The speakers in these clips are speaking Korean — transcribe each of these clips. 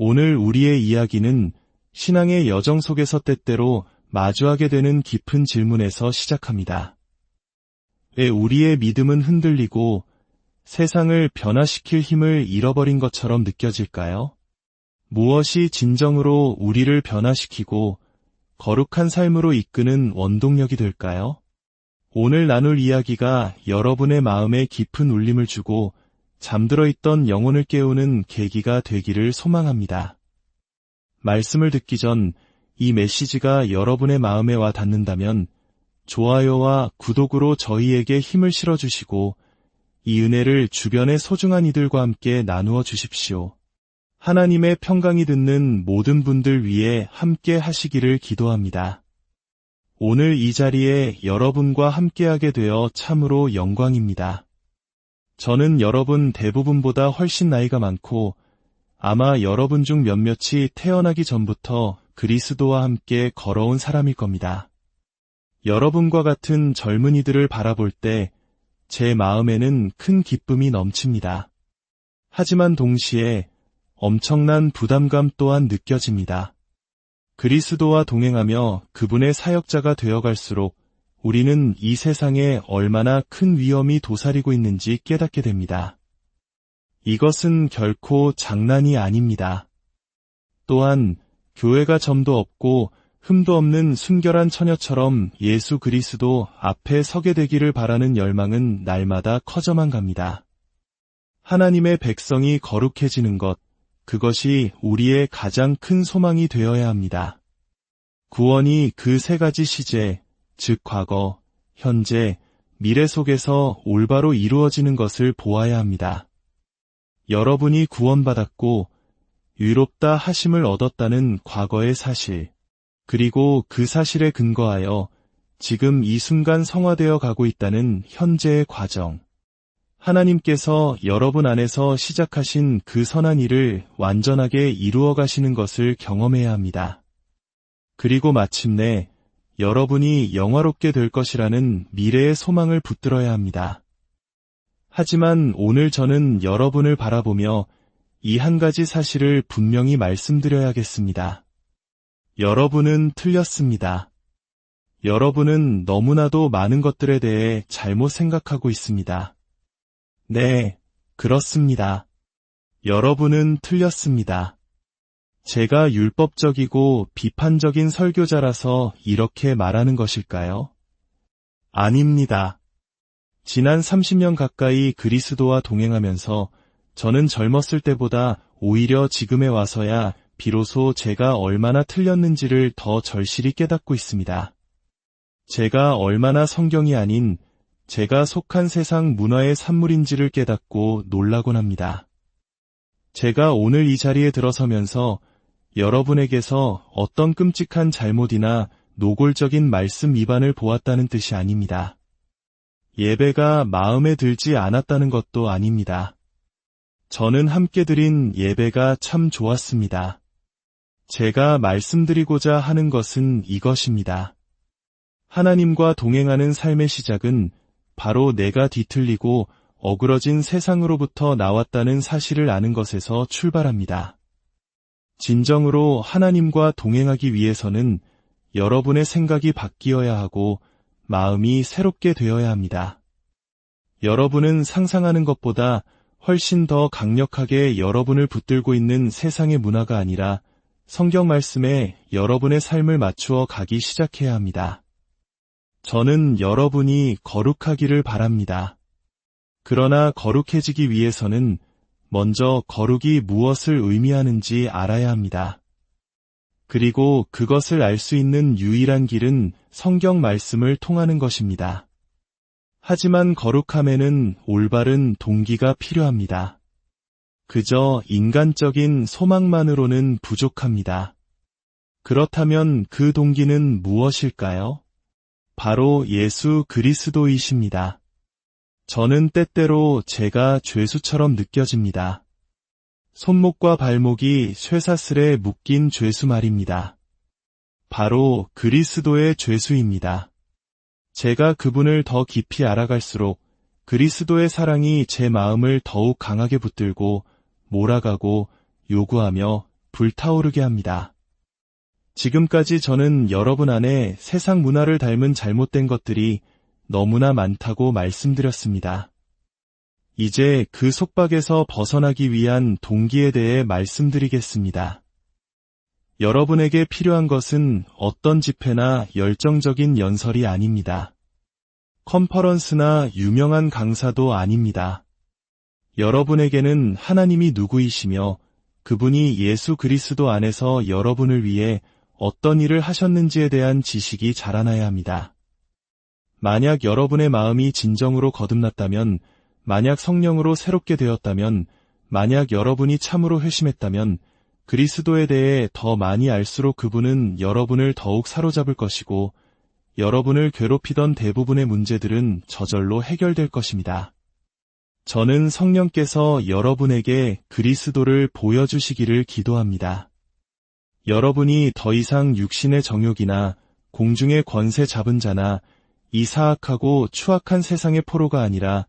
오늘 우리의 이야기는 신앙의 여정 속에서 때때로 마주하게 되는 깊은 질문에서 시작합니다. 왜 우리의 믿음은 흔들리고 세상을 변화시킬 힘을 잃어버린 것처럼 느껴질까요? 무엇이 진정으로 우리를 변화시키고 거룩한 삶으로 이끄는 원동력이 될까요? 오늘 나눌 이야기가 여러분의 마음에 깊은 울림을 주고 잠들어 있던 영혼을 깨우는 계기가 되기를 소망합니다. 말씀을 듣기 전 이 메시지가 여러분의 마음에 와 닿는다면 좋아요와 구독으로 저희에게 힘을 실어주시고 이 은혜를 주변의 소중한 이들과 함께 나누어 주십시오. 하나님의 평강이 듣는 모든 분들 위해 함께 하시기를 기도합니다. 오늘 이 자리에 여러분과 함께하게 되어 참으로 영광입니다. 저는 여러분 대부분보다 훨씬 나이가 많고 아마 여러분 중 몇몇이 태어나기 전부터 그리스도와 함께 걸어온 사람일 겁니다. 여러분과 같은 젊은이들을 바라볼 때 제 마음에는 큰 기쁨이 넘칩니다. 하지만 동시에 엄청난 부담감 또한 느껴집니다. 그리스도와 동행하며 그분의 사역자가 되어갈수록 우리는 이 세상에 얼마나 큰 위험이 도사리고 있는지 깨닫게 됩니다. 이것은 결코 장난이 아닙니다. 또한 교회가 점도 없고 흠도 없는 순결한 처녀처럼 예수 그리스도 앞에 서게 되기를 바라는 열망은 날마다 커져만 갑니다. 하나님의 백성이 거룩해지는 것, 그것이 우리의 가장 큰 소망이 되어야 합니다. 구원이 그 세 가지 시제, 즉 과거, 현재, 미래 속에서 올바로 이루어지는 것을 보아야 합니다. 여러분이 구원받았고 유롭다 하심을 얻었다는 과거의 사실, 그리고 그 사실에 근거하여 지금 이 순간 성화되어 가고 있다는 현재의 과정. 하나님께서 여러분 안에서 시작하신 그 선한 일을 완전하게 이루어 가시는 것을 경험해야 합니다. 그리고 마침내 여러분이 영화롭게 될 것이라는 미래의 소망을 붙들어야 합니다. 하지만 오늘 저는 여러분을 바라보며 이 한 가지 사실을 분명히 말씀드려야겠습니다. 여러분은 틀렸습니다. 여러분은 너무나도 많은 것들에 대해 잘못 생각하고 있습니다. 네, 그렇습니다. 여러분은 틀렸습니다. 제가 율법적이고 비판적인 설교자라서 이렇게 말하는 것일까요? 아닙니다. 지난 30년 가까이 그리스도와 동행하면서 저는 젊었을 때보다 오히려 지금에 와서야 비로소 제가 얼마나 틀렸는지를 더 절실히 깨닫고 있습니다. 제가 얼마나 성경이 아닌 제가 속한 세상 문화의 산물인지를 깨닫고 놀라곤 합니다. 제가 오늘 이 자리에 들어서면서 여러분에게서 어떤 끔찍한 잘못이나 노골적인 말씀 위반을 보았다는 뜻이 아닙니다. 예배가 마음에 들지 않았다는 것도 아닙니다. 저는 함께 드린 예배가 참 좋았습니다. 제가 말씀드리고자 하는 것은 이것입니다. 하나님과 동행하는 삶의 시작은 바로 내가 뒤틀리고 어그러진 세상으로부터 나왔다는 사실을 아는 것에서 출발합니다. 진정으로 하나님과 동행하기 위해서는 여러분의 생각이 바뀌어야 하고 마음이 새롭게 되어야 합니다. 여러분은 상상하는 것보다 훨씬 더 강력하게 여러분을 붙들고 있는 세상의 문화가 아니라 성경 말씀에 여러분의 삶을 맞추어 가기 시작해야 합니다. 저는 여러분이 거룩하기를 바랍니다. 그러나 거룩해지기 위해서는 먼저 거룩이 무엇을 의미하는지 알아야 합니다. 그리고 그것을 알 수 있는 유일한 길은 성경 말씀을 통하는 것입니다. 하지만 거룩함에는 올바른 동기가 필요합니다. 그저 인간적인 소망만으로는 부족합니다. 그렇다면 그 동기는 무엇일까요? 바로 예수 그리스도이십니다. 저는 때때로 제가 죄수처럼 느껴집니다. 손목과 발목이 쇠사슬에 묶인 죄수 말입니다. 바로 그리스도의 죄수입니다. 제가 그분을 더 깊이 알아갈수록 그리스도의 사랑이 제 마음을 더욱 강하게 붙들고 몰아가고 요구하며 불타오르게 합니다. 지금까지 저는 여러분 안에 세상 문화를 닮은 잘못된 것들이 너무나 많다고 말씀드렸습니다. 이제 그 속박에서 벗어나기 위한 동기에 대해 말씀드리겠습니다. 여러분에게 필요한 것은 어떤 집회나 열정적인 연설이 아닙니다. 컨퍼런스나 유명한 강사도 아닙니다. 여러분에게는 하나님이 누구이시며 그분이 예수 그리스도 안에서 여러분을 위해 어떤 일을 하셨는지에 대한 지식이 자라나야 합니다. 만약 여러분의 마음이 진정으로 거듭났다면, 만약 성령으로 새롭게 되었다면, 만약 여러분이 참으로 회심했다면, 그리스도에 대해 더 많이 알수록 그분은 여러분을 더욱 사로잡을 것이고, 여러분을 괴롭히던 대부분의 문제들은 저절로 해결될 것입니다. 저는 성령께서 여러분에게 그리스도를 보여주시기를 기도합니다. 여러분이 더 이상 육신의 정욕이나 공중의 권세 잡은 자나 이 사악하고 추악한 세상의 포로가 아니라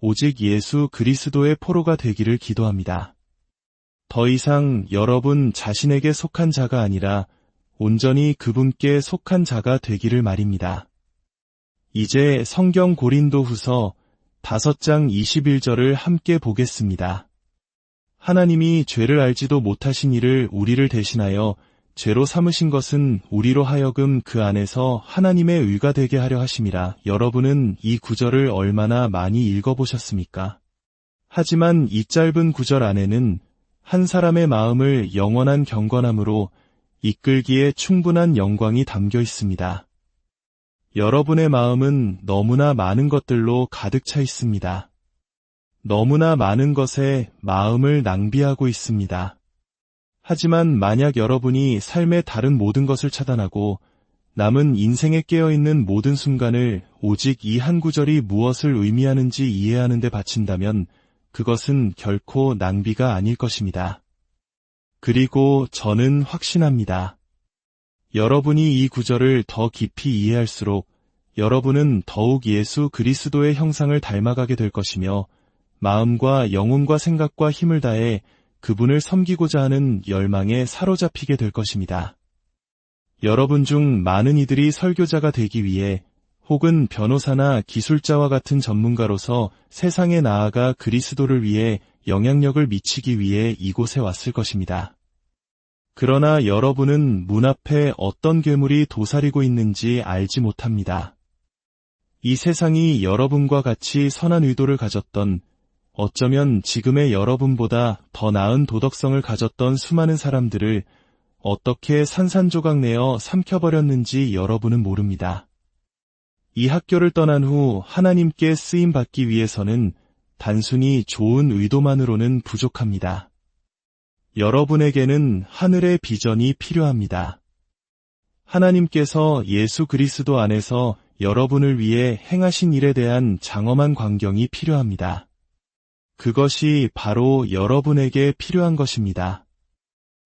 오직 예수 그리스도의 포로가 되기를 기도합니다. 더 이상 여러분 자신에게 속한 자가 아니라 온전히 그분께 속한 자가 되기를 말입니다. 이제 성경 고린도 후서 5장 21절을 함께 보겠습니다. 하나님이 죄를 알지도 못하신 이를 우리를 대신하여 죄로 삼으신 것은 우리로 하여금 그 안에서 하나님의 의가 되게 하려 하심이라. 여러분은 이 구절을 얼마나 많이 읽어보셨습니까? 하지만 이 짧은 구절 안에는 한 사람의 마음을 영원한 경건함으로 이끌기에 충분한 영광이 담겨 있습니다. 여러분의 마음은 너무나 많은 것들로 가득 차 있습니다. 너무나 많은 것에 마음을 낭비하고 있습니다. 하지만 만약 여러분이 삶의 다른 모든 것을 차단하고 남은 인생에 깨어있는 모든 순간을 오직 이 한 구절이 무엇을 의미하는지 이해하는 데 바친다면 그것은 결코 낭비가 아닐 것입니다. 그리고 저는 확신합니다. 여러분이 이 구절을 더 깊이 이해할수록 여러분은 더욱 예수 그리스도의 형상을 닮아가게 될 것이며 마음과 영혼과 생각과 힘을 다해 그분을 섬기고자 하는 열망에 사로잡히게 될 것입니다. 여러분 중 많은 이들이 설교자가 되기 위해 혹은 변호사나 기술자와 같은 전문가로서 세상에 나아가 그리스도를 위해 영향력을 미치기 위해 이곳에 왔을 것입니다. 그러나 여러분은 문 앞에 어떤 괴물이 도사리고 있는지 알지 못합니다. 이 세상이 여러분과 같이 선한 의도를 가졌던 어쩌면 지금의 여러분보다 더 나은 도덕성을 가졌던 수많은 사람들을 어떻게 산산조각 내어 삼켜버렸는지 여러분은 모릅니다. 이 학교를 떠난 후 하나님께 쓰임 받기 위해서는 단순히 좋은 의도만으로는 부족합니다. 여러분에게는 하늘의 비전이 필요합니다. 하나님께서 예수 그리스도 안에서 여러분을 위해 행하신 일에 대한 장엄한 광경이 필요합니다. 그것이 바로 여러분에게 필요한 것입니다.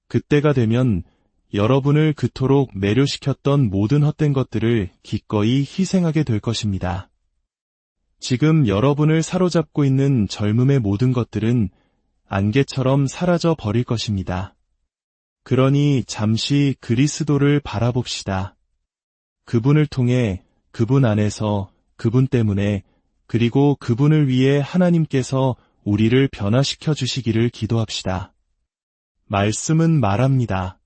그때가 되면 여러분을 그토록 매료시켰던 모든 헛된 것들을 기꺼이 희생하게 될 것입니다. 지금 여러분을 사로잡고 있는 젊음의 모든 것들은 안개처럼 사라져 버릴 것입니다. 그러니 잠시 그리스도를 바라봅시다. 그분을 통해 그분 안에서 그분 때문에 그리고 그분을 위해 하나님께서 우리를 변화시켜 주시기를 기도합시다. 말씀은 말합니다.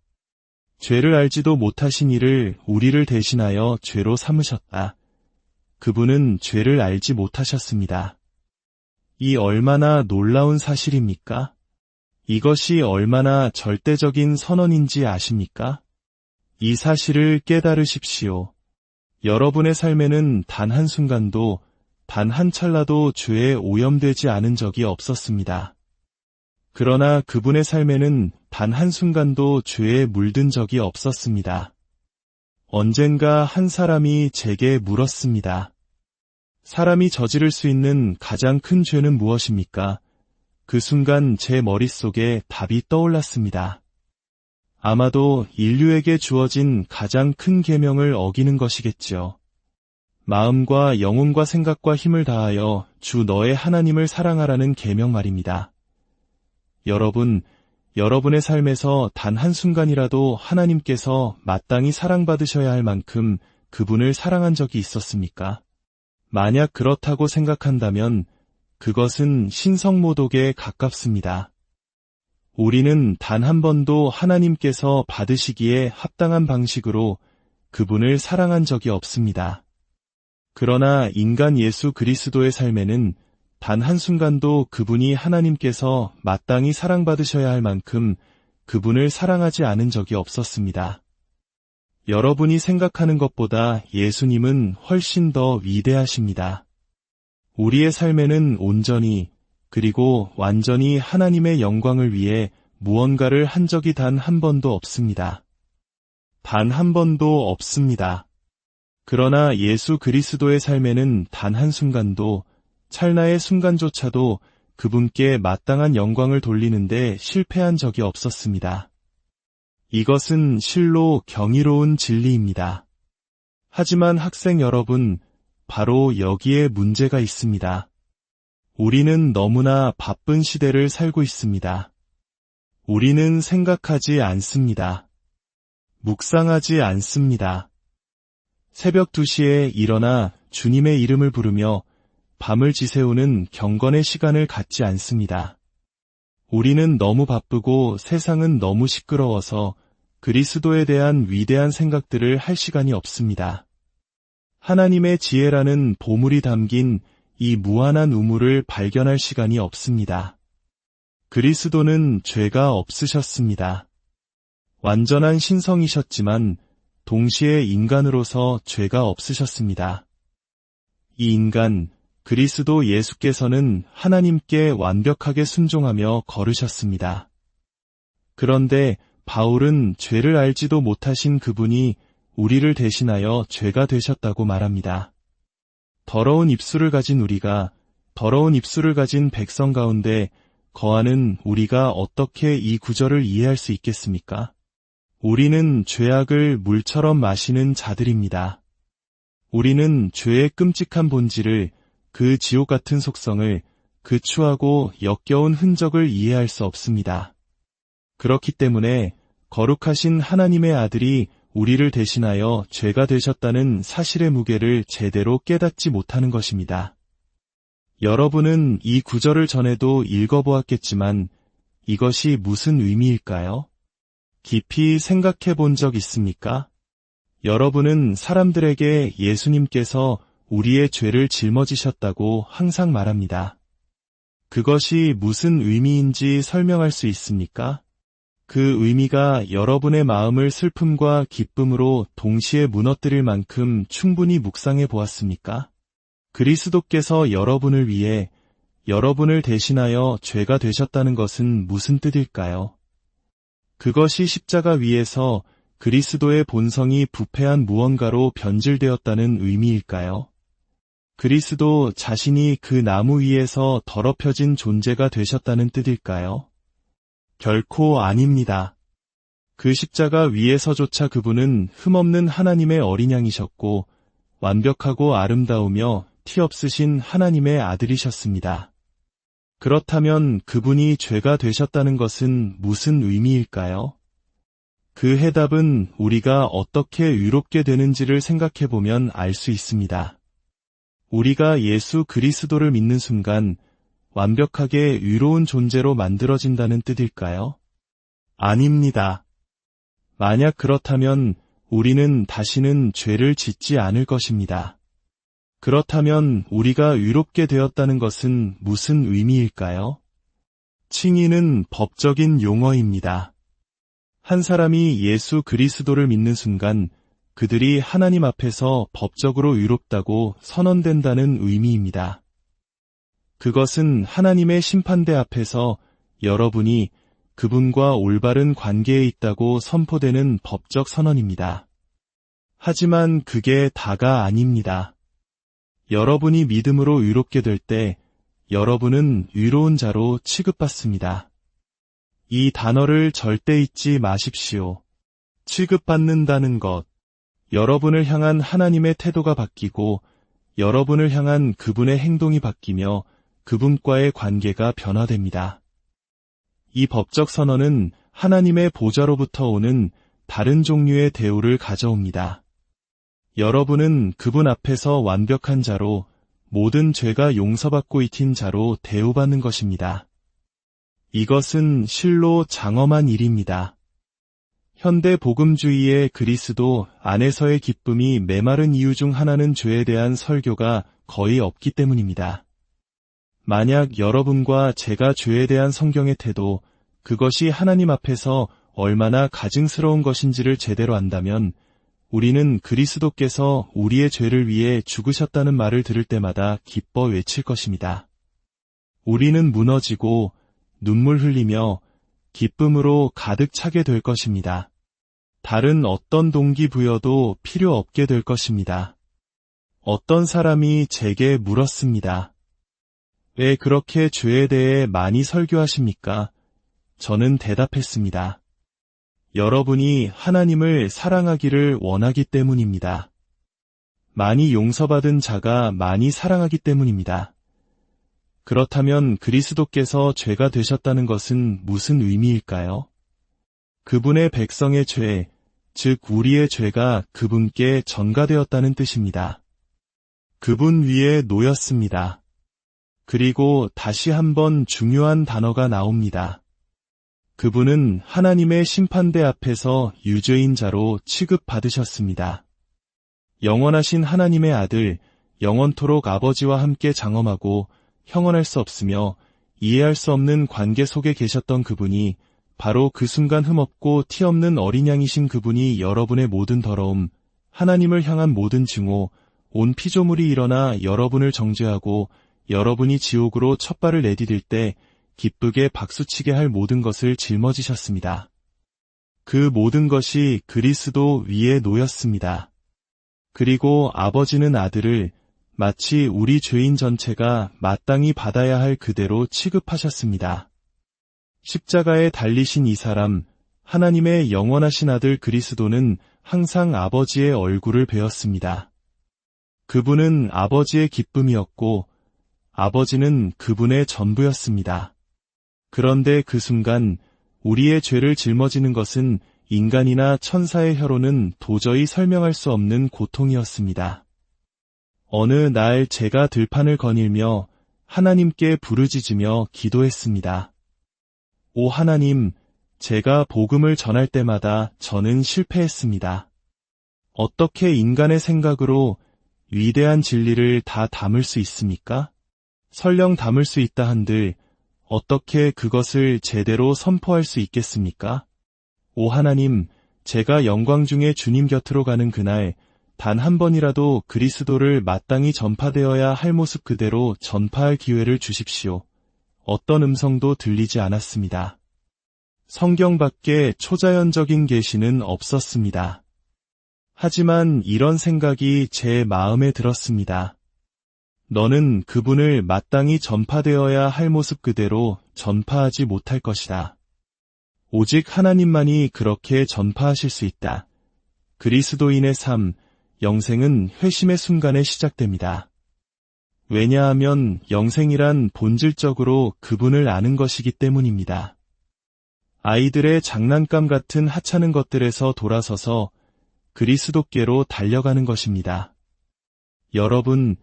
죄를 알지도 못하신 이를 우리를 대신하여 죄로 삼으셨다. 그분은 죄를 알지 못하셨습니다. 이 얼마나 놀라운 사실입니까? 이것이 얼마나 절대적인 선언인지 아십니까? 이 사실을 깨달으십시오. 여러분의 삶에는 단 한순간도, 단 한 찰나도 죄에 오염되지 않은 적이 없었습니다. 그러나 그분의 삶에는 단 한순간도 죄에 물든 적이 없었습니다. 언젠가 한 사람이 제게 물었습니다. 사람이 저지를 수 있는 가장 큰 죄는 무엇입니까? 그 순간 제 머릿속에 답이 떠올랐습니다. 아마도 인류에게 주어진 가장 큰 계명을 어기는 것이겠지요. 마음과 영혼과 생각과 힘을 다하여 주 너의 하나님을 사랑하라는 계명 말입니다. 여러분, 여러분의 삶에서 단 한순간이라도 하나님께서 마땅히 사랑받으셔야 할 만큼 그분을 사랑한 적이 있었습니까? 만약 그렇다고 생각한다면 그것은 신성모독에 가깝습니다. 우리는 단 한 번도 하나님께서 받으시기에 합당한 방식으로 그분을 사랑한 적이 없습니다. 그러나 인간 예수 그리스도의 삶에는 단 한순간도 그분이 하나님께서 마땅히 사랑받으셔야 할 만큼 그분을 사랑하지 않은 적이 없었습니다. 여러분이 생각하는 것보다 예수님은 훨씬 더 위대하십니다. 우리의 삶에는 온전히 그리고 완전히 하나님의 영광을 위해 무언가를 한 적이 단 한 번도 없습니다. 단 한 번도 없습니다. 그러나 예수 그리스도의 삶에는 단 한순간도 찰나의 순간조차도 그분께 마땅한 영광을 돌리는데 실패한 적이 없었습니다. 이것은 실로 경이로운 진리입니다. 하지만 학생 여러분, 바로 여기에 문제가 있습니다. 우리는 너무나 바쁜 시대를 살고 있습니다. 우리는 생각하지 않습니다. 묵상하지 않습니다. 새벽 2시에 일어나 주님의 이름을 부르며 밤을 지새우는 경건의 시간을 갖지 않습니다. 우리는 너무 바쁘고 세상은 너무 시끄러워서 그리스도에 대한 위대한 생각들을 할 시간이 없습니다. 하나님의 지혜라는 보물이 담긴 이 무한한 우물을 발견할 시간이 없습니다. 그리스도는 죄가 없으셨습니다. 완전한 신성이셨지만 동시에 인간으로서 죄가 없으셨습니다. 이 인간, 그리스도 예수께서는 하나님께 완벽하게 순종하며 걸으셨습니다. 그런데 바울은 죄를 알지도 못하신 그분이 우리를 대신하여 죄가 되셨다고 말합니다. 더러운 입술을 가진 우리가 더러운 입술을 가진 백성 가운데 거하는 우리가 어떻게 이 구절을 이해할 수 있겠습니까? 우리는 죄악을 물처럼 마시는 자들입니다. 우리는 죄의 끔찍한 본질을 그 지옥 같은 속성을 그 추하고 역겨운 흔적을 이해할 수 없습니다. 그렇기 때문에 거룩하신 하나님의 아들이 우리를 대신하여 죄가 되셨다는 사실의 무게를 제대로 깨닫지 못하는 것입니다. 여러분은 이 구절을 전에도 읽어보았겠지만 이것이 무슨 의미일까요? 깊이 생각해 본 적 있습니까? 여러분은 사람들에게 예수님께서 우리의 죄를 짊어지셨다고 항상 말합니다. 그것이 무슨 의미인지 설명할 수 있습니까? 그 의미가 여러분의 마음을 슬픔과 기쁨으로 동시에 무너뜨릴 만큼 충분히 묵상해 보았습니까? 그리스도께서 여러분을 위해 여러분을 대신하여 죄가 되셨다는 것은 무슨 뜻일까요? 그것이 십자가 위에서 그리스도의 본성이 부패한 무언가로 변질되었다는 의미일까요? 그리스도 자신이 그 나무 위에서 더럽혀진 존재가 되셨다는 뜻일까요? 결코 아닙니다. 그 십자가 위에서조차 그분은 흠없는 하나님의 어린 양이셨고 완벽하고 아름다우며 티 없으신 하나님의 아들이셨습니다. 그렇다면 그분이 죄가 되셨다는 것은 무슨 의미일까요? 그 해답은 우리가 어떻게 위롭게 되는지를 생각해 보면 알 수 있습니다. 우리가 예수 그리스도를 믿는 순간 완벽하게 위로운 존재로 만들어진다는 뜻일까요? 아닙니다. 만약 그렇다면 우리는 다시는 죄를 짓지 않을 것입니다. 그렇다면 우리가 위롭게 되었다는 것은 무슨 의미일까요? 칭의는 법적인 용어입니다. 한 사람이 예수 그리스도를 믿는 순간 그들이 하나님 앞에서 법적으로 의롭다고 선언된다는 의미입니다. 그것은 하나님의 심판대 앞에서 여러분이 그분과 올바른 관계에 있다고 선포되는 법적 선언입니다. 하지만 그게 다가 아닙니다. 여러분이 믿음으로 의롭게 될 때 여러분은 의로운 자로 취급받습니다. 이 단어를 절대 잊지 마십시오. 취급받는다는 것. 여러분을 향한 하나님의 태도가 바뀌고 여러분을 향한 그분의 행동이 바뀌며 그분과의 관계가 변화됩니다. 이 법적 선언은 하나님의 보좌로부터 오는 다른 종류의 대우를 가져옵니다. 여러분은 그분 앞에서 완벽한 자로 모든 죄가 용서받고 있힌 자로 대우받는 것입니다. 이것은 실로 장엄한 일입니다. 현대 복음주의의 그리스도 안에서의 기쁨이 메마른 이유 중 하나는 죄에 대한 설교가 거의 없기 때문입니다. 만약 여러분과 제가 죄에 대한 성경의 태도, 그것이 하나님 앞에서 얼마나 가증스러운 것인지를 제대로 안다면 우리는 그리스도께서 우리의 죄를 위해 죽으셨다는 말을 들을 때마다 기뻐 외칠 것입니다. 우리는 무너지고 눈물 흘리며 기쁨으로 가득 차게 될 것입니다. 다른 어떤 동기부여도 필요 없게 될 것입니다. 어떤 사람이 제게 물었습니다. 왜 그렇게 죄에 대해 많이 설교하십니까? 저는 대답했습니다. 여러분이 하나님을 사랑하기를 원하기 때문입니다. 많이 용서받은 자가 많이 사랑하기 때문입니다. 그렇다면 그리스도께서 죄가 되셨다는 것은 무슨 의미일까요? 그분의 백성의 죄, 즉 우리의 죄가 그분께 전가되었다는 뜻입니다. 그분 위에 놓였습니다. 그리고 다시 한번 중요한 단어가 나옵니다. 그분은 하나님의 심판대 앞에서 유죄인 자로 취급받으셨습니다. 영원하신 하나님의 아들, 영원토록 아버지와 함께 장엄하고 형언할 수 없으며 이해할 수 없는 관계 속에 계셨던 그분이 바로 그 순간 흠없고 티 없는 어린 양이신 그분이 여러분의 모든 더러움, 하나님을 향한 모든 증오, 온 피조물이 일어나 여러분을 정죄하고 여러분이 지옥으로 첫 발을 내디딜 때 기쁘게 박수치게 할 모든 것을 짊어지셨습니다. 그 모든 것이 그리스도 위에 놓였습니다. 그리고 아버지는 아들을 마치 우리 죄인 전체가 마땅히 받아야 할 그대로 취급하셨습니다. 십자가에 달리신 이 사람, 하나님의 영원하신 아들 그리스도는 항상 아버지의 얼굴을 배웠습니다. 그분은 아버지의 기쁨이었고, 아버지는 그분의 전부였습니다. 그런데 그 순간 우리의 죄를 짊어지는 것은 인간이나 천사의 혀로는 도저히 설명할 수 없는 고통이었습니다. 어느 날 제가 들판을 거닐며 하나님께 부르짖으며 기도했습니다. 오 하나님, 제가 복음을 전할 때마다 저는 실패했습니다. 어떻게 인간의 생각으로 위대한 진리를 다 담을 수 있습니까? 설령 담을 수 있다 한들 어떻게 그것을 제대로 선포할 수 있겠습니까? 오 하나님, 제가 영광 중에 주님 곁으로 가는 그날 단 한 번이라도 그리스도를 마땅히 전파되어야 할 모습 그대로 전파할 기회를 주십시오. 어떤 음성도 들리지 않았습니다. 성경 밖에 초자연적인 계시는 없었습니다. 하지만 이런 생각이 제 마음에 들었습니다. 너는 그분을 마땅히 전파되어야 할 모습 그대로 전파하지 못할 것이다. 오직 하나님만이 그렇게 전파하실 수 있다. 그리스도인의 삶, 영생은 회심의 순간에 시작됩니다. 왜냐하면 영생이란 본질적으로 그분을 아는 것이기 때문입니다. 아이들의 장난감 같은 하찮은 것들에서 돌아서서 그리스도께로 달려가는 것입니다. 여러분,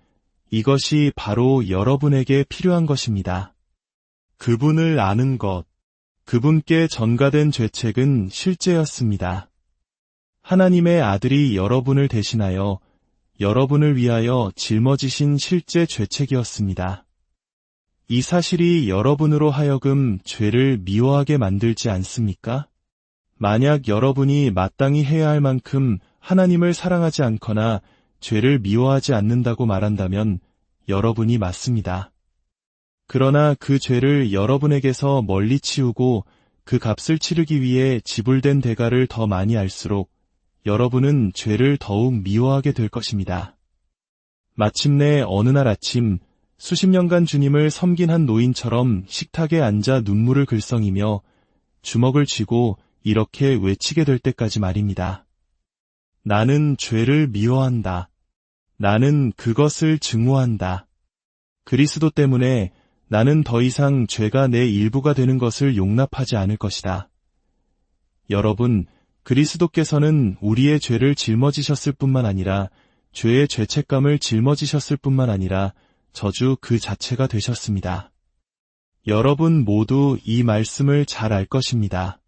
이것이 바로 여러분에게 필요한 것입니다. 그분을 아는 것, 그분께 전가된 죄책은 실제였습니다. 하나님의 아들이 여러분을 대신하여 여러분을 위하여 짊어지신 실제 죄책이었습니다. 이 사실이 여러분으로 하여금 죄를 미워하게 만들지 않습니까? 만약 여러분이 마땅히 해야 할 만큼 하나님을 사랑하지 않거나 죄를 미워하지 않는다고 말한다면 여러분이 맞습니다. 그러나 그 죄를 여러분에게서 멀리 치우고 그 값을 치르기 위해 지불된 대가를 더 많이 알수록 여러분은 죄를 더욱 미워하게 될 것입니다. 마침내 어느 날 아침 수십 년간 주님을 섬긴 한 노인처럼 식탁에 앉아 눈물을 글썽이며 주먹을 쥐고 이렇게 외치게 될 때까지 말입니다. 나는 죄를 미워한다. 나는 그것을 증오한다. 그리스도 때문에 나는 더 이상 죄가 내 일부가 되는 것을 용납하지 않을 것이다. 여러분, 그리스도께서는 우리의 죄를 짊어지셨을 뿐만 아니라 죄의 죄책감을 짊어지셨을 뿐만 아니라 저주 그 자체가 되셨습니다. 여러분 모두 이 말씀을 잘 알 것입니다.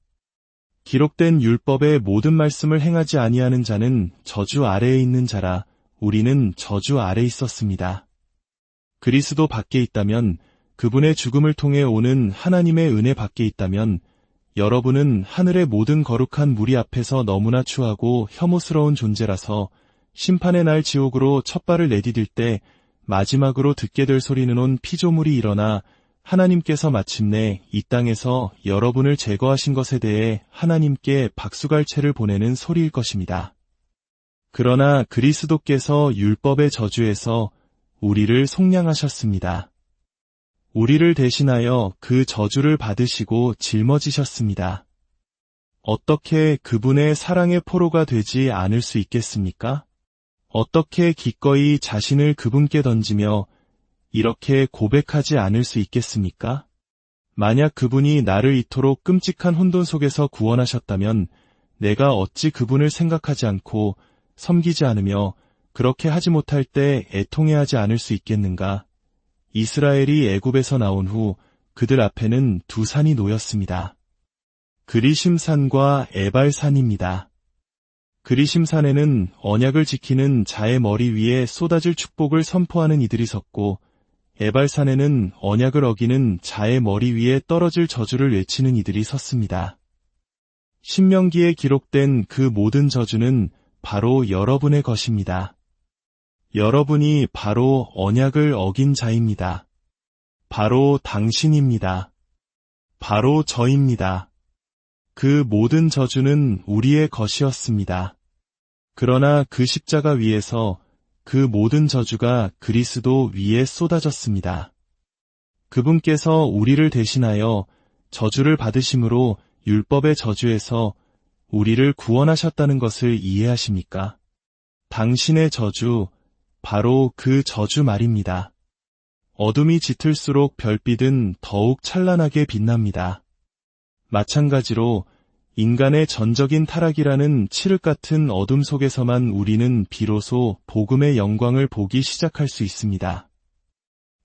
기록된 율법의 모든 말씀을 행하지 아니하는 자는 저주 아래에 있는 자라 우리는 저주 아래 있었습니다. 그리스도 밖에 있다면 그분의 죽음을 통해 오는 하나님의 은혜 밖에 있다면 여러분은 하늘의 모든 거룩한 무리 앞에서 너무나 추하고 혐오스러운 존재라서 심판의 날 지옥으로 첫 발을 내디딜 때 마지막으로 듣게 될 소리는 온 피조물이 일어나 하나님께서 마침내 이 땅에서 여러분을 제거하신 것에 대해 하나님께 박수갈채를 보내는 소리일 것입니다. 그러나 그리스도께서 율법의 저주에서 우리를 속량하셨습니다. 우리를 대신하여 그 저주를 받으시고 짊어지셨습니다. 어떻게 그분의 사랑의 포로가 되지 않을 수 있겠습니까? 어떻게 기꺼이 자신을 그분께 던지며 이렇게 고백하지 않을 수 있겠습니까? 만약 그분이 나를 이토록 끔찍한 혼돈 속에서 구원하셨다면 내가 어찌 그분을 생각하지 않고 섬기지 않으며 그렇게 하지 못할 때 애통해하지 않을 수 있겠는가? 이스라엘이 애굽에서 나온 후 그들 앞에는 두 산이 놓였습니다. 그리심산과 에발산입니다. 그리심산에는 언약을 지키는 자의 머리 위에 쏟아질 축복을 선포하는 이들이 섰고 에발산에는 언약을 어기는 자의 머리 위에 떨어질 저주를 외치는 이들이 섰습니다. 신명기에 기록된 그 모든 저주는 바로 여러분의 것입니다. 여러분이 바로 언약을 어긴 자입니다. 바로 당신입니다. 바로 저입니다. 그 모든 저주는 우리의 것이었습니다. 그러나 그 십자가 위에서 그 모든 저주가 그리스도 위에 쏟아졌습니다. 그분께서 우리를 대신하여 저주를 받으심으로 율법의 저주에서 우리를 구원하셨다는 것을 이해하십니까? 당신의 저주, 바로 그 저주 말입니다. 어둠이 짙을수록 별빛은 더욱 찬란하게 빛납니다. 마찬가지로 인간의 전적인 타락이라는 칠흑 같은 어둠 속에서만 우리는 비로소 복음의 영광을 보기 시작할 수 있습니다.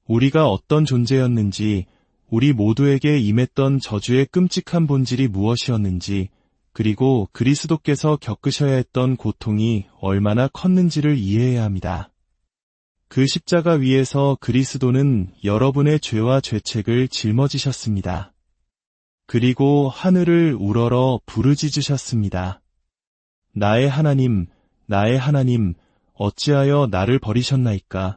우리가 어떤 존재였는지, 우리 모두에게 임했던 저주의 끔찍한 본질이 무엇이었는지, 그리고 그리스도께서 겪으셔야 했던 고통이 얼마나 컸는지를 이해해야 합니다. 그 십자가 위에서 그리스도는 여러분의 죄와 죄책을 짊어지셨습니다. 그리고 하늘을 우러러 부르짖으셨습니다. 나의 하나님, 나의 하나님, 어찌하여 나를 버리셨나이까?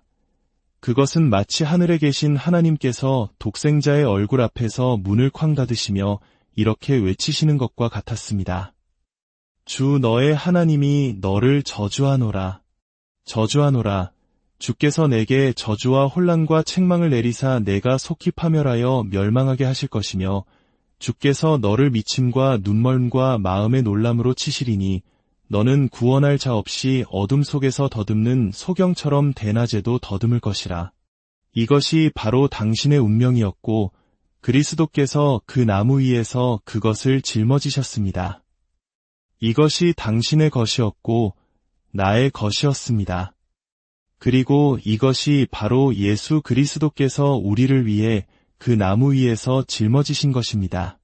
그것은 마치 하늘에 계신 하나님께서 독생자의 얼굴 앞에서 문을 쾅 닫으시며 이렇게 외치시는 것과 같았습니다. 주 너의 하나님이 너를 저주하노라. 저주하노라. 주께서 내게 저주와 혼란과 책망을 내리사 내가 속히 파멸하여 멸망하게 하실 것이며 주께서 너를 미침과 눈멀과 마음의 놀람으로 치시리니 너는 구원할 자 없이 어둠 속에서 더듬는 소경처럼 대낮에도 더듬을 것이라. 이것이 바로 당신의 운명이었고 그리스도께서 그 나무 위에서 그것을 짊어지셨습니다. 이것이 당신의 것이었고 나의 것이었습니다. 그리고 이것이 바로 예수 그리스도께서 우리를 위해 그 나무 위에서 짊어지신 것입니다.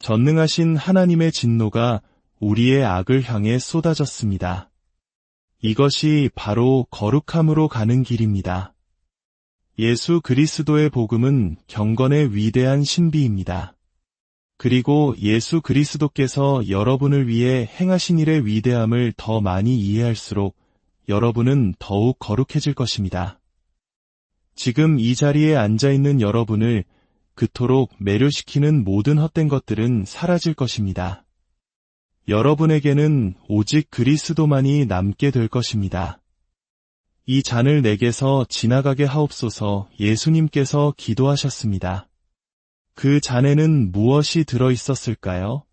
전능하신 하나님의 진노가 우리의 악을 향해 쏟아졌습니다. 이것이 바로 거룩함으로 가는 길입니다. 예수 그리스도의 복음은 경건의 위대한 신비입니다. 그리고 예수 그리스도께서 여러분을 위해 행하신 일의 위대함을 더 많이 이해할수록 여러분은 더욱 거룩해질 것입니다. 지금 이 자리에 앉아 있는 여러분을 그토록 매료시키는 모든 헛된 것들은 사라질 것입니다. 여러분에게는 오직 그리스도만이 남게 될 것입니다. 이 잔을 내게서 지나가게 하옵소서 예수님께서 기도하셨습니다. 그 잔에는 무엇이 들어 있었을까요?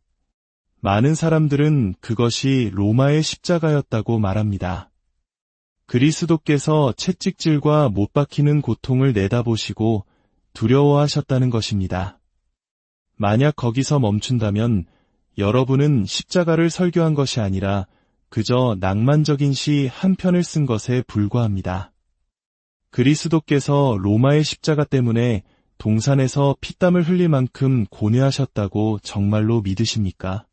많은 사람들은 그것이 로마의 십자가였다고 말합니다. 그리스도께서 채찍질과 못 박히는 고통을 내다보시고 두려워하셨다는 것입니다. 만약 거기서 멈춘다면 여러분은 십자가를 설교한 것이 아니라 그저 낭만적인 시 한 편을 쓴 것에 불과합니다. 그리스도께서 로마의 십자가 때문에 동산에서 피땀을 흘릴 만큼 고뇌하셨다고 정말로 믿으십니까?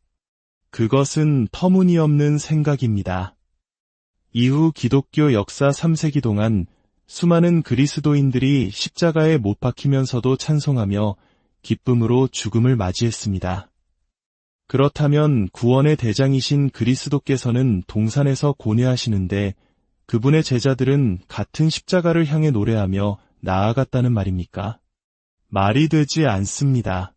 그것은 터무니없는 생각입니다. 이후 기독교 역사 3세기 동안 수많은 그리스도인들이 십자가에 못 박히면서도 찬송하며 기쁨으로 죽음을 맞이했습니다. 그렇다면 구원의 대장이신 그리스도께서는 동산에서 고뇌하시는데 그분의 제자들은 같은 십자가를 향해 노래하며 나아갔다는 말입니까? 말이 되지 않습니다.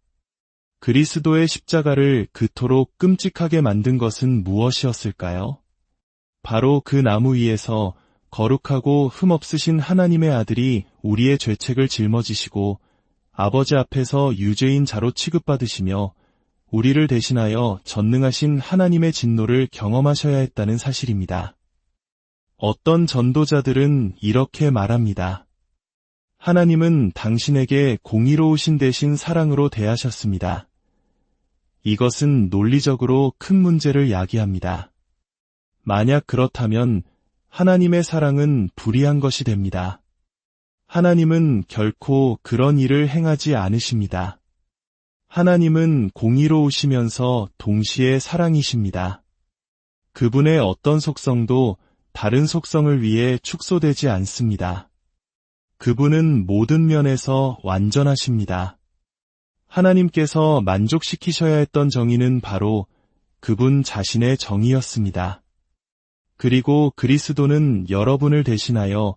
그리스도의 십자가를 그토록 끔찍하게 만든 것은 무엇이었을까요? 바로 그 나무 위에서 거룩하고 흠없으신 하나님의 아들이 우리의 죄책을 짊어지시고 아버지 앞에서 유죄인 자로 취급받으시며 우리를 대신하여 전능하신 하나님의 진노를 경험하셔야 했다는 사실입니다. 어떤 전도자들은 이렇게 말합니다. 하나님은 당신에게 공의로우신 대신 사랑으로 대하셨습니다. 이것은 논리적으로 큰 문제를 야기합니다. 만약 그렇다면 하나님의 사랑은 불의한 것이 됩니다. 하나님은 결코 그런 일을 행하지 않으십니다. 하나님은 공의로우시면서 동시에 사랑이십니다. 그분의 어떤 속성도 다른 속성을 위해 축소되지 않습니다. 그분은 모든 면에서 완전하십니다. 하나님께서 만족시키셔야 했던 정의는 바로 그분 자신의 정의였습니다. 그리고 그리스도는 여러분을 대신하여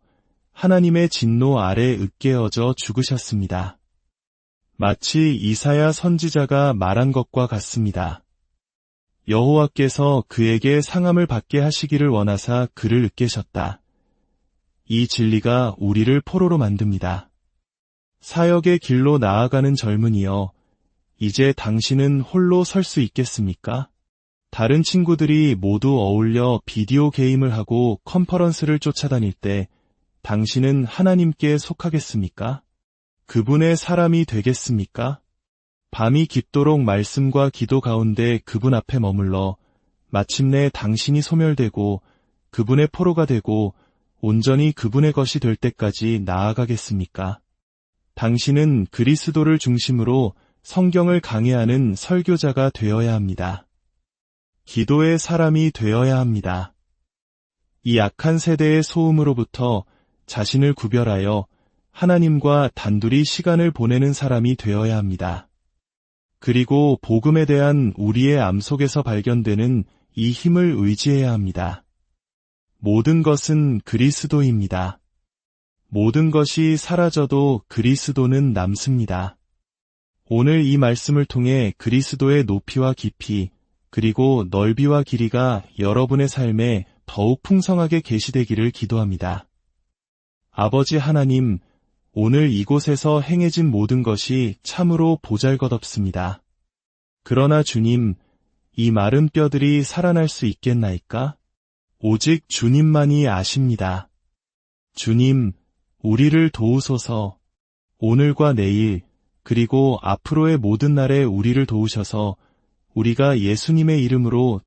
하나님의 진노 아래 으깨어져 죽으셨습니다. 마치 이사야 선지자가 말한 것과 같습니다. 여호와께서 그에게 상함을 받게 하시기를 원하사 그를 으깨셨다. 이 진리가 우리를 포로로 만듭니다. 사역의 길로 나아가는 젊은이여, 이제 당신은 홀로 설 수 있겠습니까? 다른 친구들이 모두 어울려 비디오 게임을 하고 컨퍼런스를 쫓아다닐 때 당신은 하나님께 속하겠습니까? 그분의 사람이 되겠습니까? 밤이 깊도록 말씀과 기도 가운데 그분 앞에 머물러 마침내 당신이 소멸되고 그분의 포로가 되고 온전히 그분의 것이 될 때까지 나아가겠습니까? 당신은 그리스도를 중심으로 성경을 강해하는 설교자가 되어야 합니다. 기도의 사람이 되어야 합니다. 이 악한 세대의 소음으로부터 자신을 구별하여 하나님과 단둘이 시간을 보내는 사람이 되어야 합니다. 그리고 복음에 대한 우리의 암 속에서 발견되는 이 힘을 의지해야 합니다. 모든 것은 그리스도입니다. 모든 것이 사라져도 그리스도는 남습니다. 오늘 이 말씀을 통해 그리스도의 높이와 깊이, 그리고 넓이와 길이가 여러분의 삶에 더욱 풍성하게 계시되기를 기도합니다. 아버지 하나님, 오늘 이곳에서 행해진 모든 것이 참으로 보잘것없습니다. 그러나 주님, 이 마른 뼈들이 살아날 수 있겠나이까? 오직 주님만이 아십니다. 주님, 우리를 도우소서, 오늘과 내일, 그리고 앞으로의 모든 날에 우리를 도우셔서 우리가 예수님의 이름으로